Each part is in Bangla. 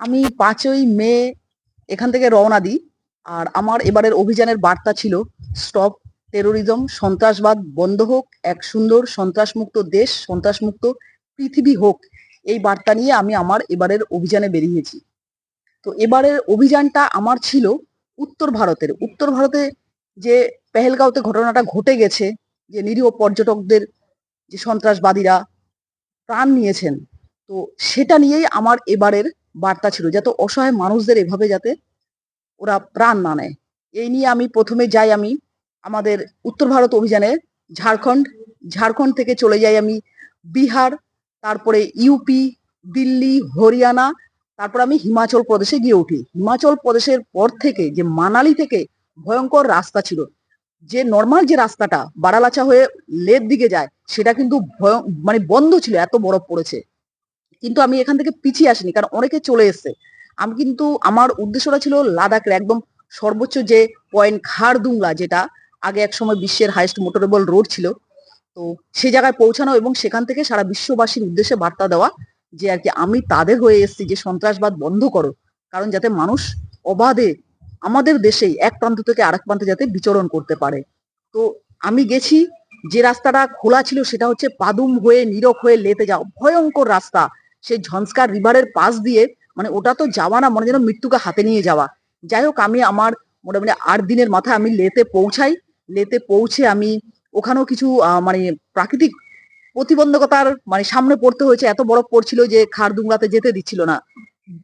আমি পাঁচই মে এখান থেকে রওনা দিই। আর আমার এবারের অভিযানের বার্তা ছিল, স্টপ টেরোরিজম সন্ত্রাসবাদ বন্ধ হোক, এক সুন্দর সন্ত্রাসমুক্ত দেশ, সন্ত্রাসমুক্ত পৃথিবী হোক। এই বার্তা নিয়ে আমি আমার এবারের অভিযানে বেরিয়েছি। তো এবারের অভিযানটা আমার ছিল উত্তর ভারতের। উত্তর ভারতে যে পেহেলগাঁওতে ঘটনাটা ঘটে গেছে, যে নিরীহ পর্যটকদের যে সন্ত্রাসবাদীরা প্রাণ নিয়েছেন, তো সেটা নিয়েই আমার এবারের বার্তা ছিল যাতে অসহায় মানুষদের এভাবে যাতে ওরা প্রাণ না নেয়। এই নিয়ে আমি প্রথমে যাই আমি আমাদের উত্তর ভারত অভিযানে, ঝাড়খণ্ড ঝাড়খণ্ড থেকে চলে যাই আমি বিহার, তারপরে ইউপি, দিল্লি, হরিয়ানা, তারপর আমি হিমাচল প্রদেশে গিয়ে উঠি। হিমাচল প্রদেশের পর থেকে যে মানালি থেকে ভয়ঙ্কর রাস্তা ছিল, যে নর্মাল যে রাস্তাটা, বারালাচা হয়ে লের দিকে যায়, সেটা কিন্তু ভয়- মানে বন্ধ ছিল, এত বরফ পড়েছে। কিন্তু আমি এখান থেকে পিছিয়ে আসিনি, কারণ অনেকে চলে এসেছে। আমি কিন্তু, আমার উদ্দেশ্যটা ছিল লাদাখের একদম সর্বোচ্চ যে পয়েন্ট খারদুংলা, যেটা আগে এক সময় বিশ্বের হাইয়েস্ট মোটরেবল রোড ছিল। তো সে জায়গায় পৌঁছানো এবং সেখান থেকে সারা বিশ্ববাসীর উদ্দেশ্যে বার্তা দেওয়া যে আর কি আমি তাদের হয়ে এসেছি, যে সন্ত্রাসবাদ বন্ধ করো। কারণ যাতে মানুষ অবাধে আমাদের দেশেই এক প্রান্ত থেকে আরেক প্রান্তে যাতে বিচরণ করতে পারে। তো আমি গেছি, যে রাস্তাটা খোলা ছিল সেটা হচ্ছে পাদুম হয়ে, নীরব হয়ে লেতে যাও ভয়ঙ্কর রাস্তা। সেই ঝঞ্স্কার রিভারের পাশ দিয়ে মানে ওটা তো যাওয়া না, মনে যেন মৃত্যুকে হাতে নিয়ে যাওয়া। যাই হোক, আমি আমার মোটামুটি আট দিনের মাথায় আমি লেতে পৌঁছাই। লেতে পৌঁছে আমি ওখানেও কিছু মানে প্রাকৃতিক প্রতিবন্ধকতার মানে সামনে পড়তে হয়েছে। এত বরফ পড়ছিল যে খারদুংলাতে যেতে দিচ্ছিল না।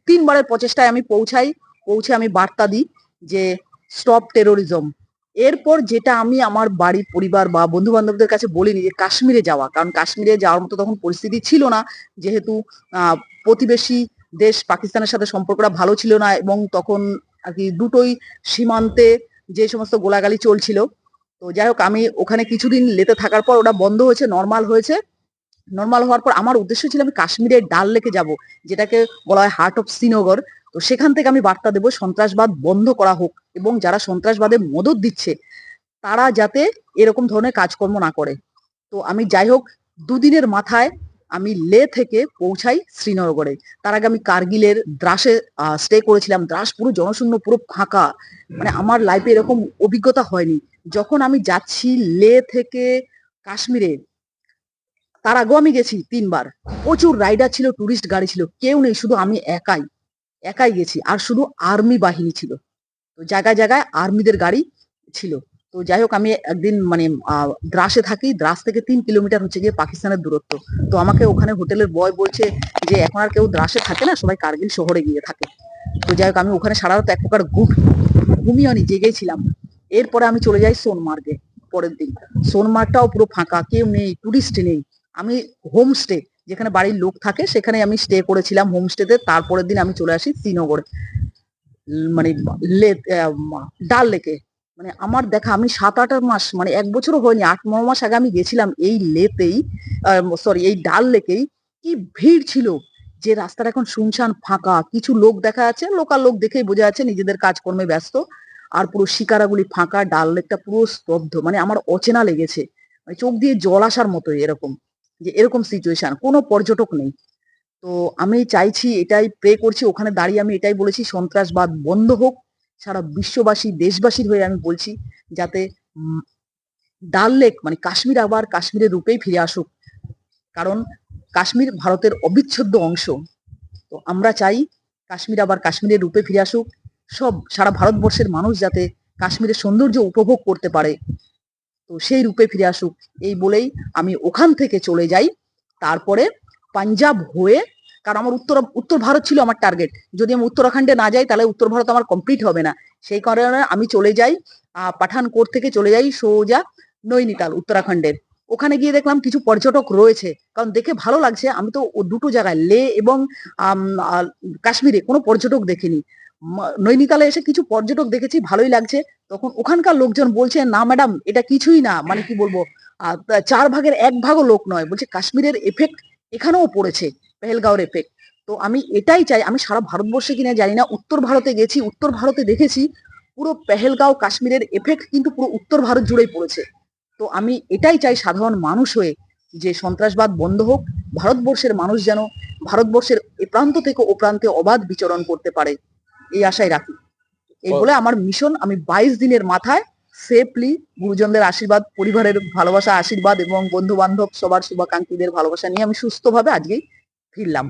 তিনবারের প্রচেষ্টায় আমি পৌঁছাই। পৌঁছে আমি বার্তা দিই যে স্টপ টেরোরিজম এরপর যেটা আমি আমার বাড়ির পরিবার বা বন্ধু বান্ধবদের কাছে বলিনি যে কাশ্মীরে যাওয়া। কারণ কাশ্মীরে যাওয়ার মতো তখন পরিস্থিতি ছিল না। যেহেতু প্রতিবেশী দেশ পাকিস্তানের সাথে সম্পর্কটা ভালো ছিল না এবং তখন আর কি দুটোই সীমান্তে যে সমস্ত গোলাগালি চলছিল। তো যাই হোক, আমি ওখানে কিছুদিন লেতে থাকার পর ওটা বন্ধ হয়েছে নর্মাল হয়েছে। নর্মাল হওয়ার পর আমার উদ্দেশ্য ছিল আমি কাশ্মীরের ডাল লেকে যাব, যেটাকে বলা হয় হার্ট অফ শ্রীনগর তো সেখান থেকে আমি বার্তা দেবো, সন্ত্রাসবাদ বন্ধ করা হোক এবং যারা সন্ত্রাসবাদে মদত দিচ্ছে, তারা যাতে এরকম ধরনের কাজকর্ম না করে। তো আমি যাই হোক, দুদিনের মাথায় আমি লে থেকে পৌঁছাই শ্রীনগরে। তার আগে আমি কার্গিলের দ্রাসে স্টে করেছিলাম। দ্রাস পুরো জনশূন্য, পুরো ফাঁকা। মানে আমার লাইফে এরকম অভিজ্ঞতা হয়নি। যখন আমি যাচ্ছি লে থেকে কাশ্মীরে, তার আগেও আমি গেছি তিনবার। প্রচুর রাইডার ছিল টুরিস্ট গাড়ি ছিল, কেউ নেই, শুধু আমি একাই। একাই গেছি। আর শুধু আর্মি বাহিনী ছিল। তো জায়গায় জায়গায় আর্মিদের গাড়ি ছিল। তো যাই হোক, আমি একদিন মানে দ্রাসে থাকি। দ্রাস থেকে তিন কিলোমিটার হচ্ছে গিয়ে পাকিস্তানের দূরত্ব। তো আমাকে ওখানে হোটেলের বয় বলছে যে, এখন আর কেউ দ্রাসে থাকে না? সবাই কার্গিল শহরে গিয়ে থাকে। তো যাই হোক, আমি ওখানে সারা রাত এক প্রকার ঘুম, ঘুমিয়ে নি জেগেছিলাম এরপরে আমি চলে যাই সোনমার্গে, পরের দিন। সোনমার্গটাও পুরো ফাঁকা, কেউ নেই টুরিস্ট নেই। আমি হোমস্টে যেখানে বাড়ির লোক থাকে সেখানে আমি স্টে করেছিলাম হোমস্টেতে তারপরের দিন আমি চলে আসি শ্রীনগরে মানে ডাল লেকে। মানে আমার দেখা, আমি সাত আট মাস মানে এক বছরও হয়নি, আট, ন মাস আগে আমি গেছিলাম এই লেতেই সরি এই ডাল লেকেই। কি ভিড় ছিল যে রাস্তাটা এখন শুনশান ফাঁকা। কিছু লোক দেখা যাচ্ছে, লোকাল লোক দেখেই বোঝা যাচ্ছে নিজেদের কাজকর্মে ব্যস্ত। আর পুরো শিকারাগুলি ফাঁকা, ডাল লেকটা পুরো স্তব্ধ। মানে আমার অচেনা লেগেছে। মানে চোখ দিয়ে জল আসার মতো এরকম। যে এরকম সিচুয়েশন কোনো পর্যটক নেই। তো আমি চাইছি, এটাই প্রে করছি, ওখানে দাঁড়িয়ে আমি এটাই বলেছি, সন্ত্রাসবাদ বন্ধ হোক, সারা বিশ্ববাসী, দেশবাসীর হয়ে আমি বলছি, যাতে ডাল লেক মানে কাশ্মীর আবার কাশ্মীরের রূপেই ফিরে আসুক। কারণ কাশ্মীর ভারতের অবিচ্ছেদ্য অংশ। তো আমরা চাই, কাশ্মীর আবার কাশ্মীরের রূপে ফিরে আসুক। সব, সারা ভারতবর্ষের মানুষ যাতে কাশ্মীরের সৌন্দর্য উপভোগ করতে পারে। তো সেই রূপে ফিরে আসুক। এই বলেই আমি ওখান থেকে চলে যাই। তারপরে পাঞ্জাব হয়ে, কারণ আমার উত্তর উত্তর ভারত ছিল আমার টার্গেট যদি আমি উত্তরাখণ্ডে না যাই, তাহলে উত্তর ভারত আমার কমপ্লিট হবে না। সেই কারণে আমি চলে যাই পাঠানকোট থেকে চলে যাই সোজা নৈনিতাল, উত্তরাখণ্ডের। ওখানে গিয়ে দেখলাম কিছু পর্যটক রয়েছে। কারণ দেখে ভালো লাগছে, আমি তো দুটো জায়গায়, লে এবং কাশ্মীরে কোনো পর্যটক দেখিনি। নৈনিতালে এসে কিছু পর্যটক দেখেছি, ভালোই লাগছে। তখন ওখানকার লোকজন বলছে, না ম্যাডাম, এটা কিছুই না। মানে কি বলব? চার ভাগের এক ভাগও লোক নয়। বলছে, কাশ্মীরের এফেক্ট এখানেও পড়েছে, পেহেলগাঁওর এফেক্ট তো আমি এটাই চাই, আমি সারা ভারতবর্ষে কিনা জানি না, উত্তর ভারতে গেছি, উত্তর ভারতে দেখেছি, পুরো পেহেলগাঁও, কাশ্মীরের এফেক্ট কিন্তু পুরো উত্তর ভারত জুড়েই পড়েছে। তো আমি এটাই চাই সাধারণ মানুষ হয়ে, যে সন্ত্রাসবাদ বন্ধ হোক, ভারতবর্ষের মানুষ যেন ভারতবর্ষের এ প্রান্ত থেকে ও প্রান্তে অবাধ বিচরণ করতে পারে। এই আশায় রাখি। এই বলে আমার মিশন আমি বাইশ দিনের মাথায় সেফলি গুরুজনদের আশীর্বাদ পরিবারের ভালোবাসা আশীর্বাদ এবং বন্ধু বান্ধব সবার শুভাকাঙ্ক্ষীদের ভালোবাসা নিয়ে আমি সুস্থভাবে আজকেই ফিরলাম।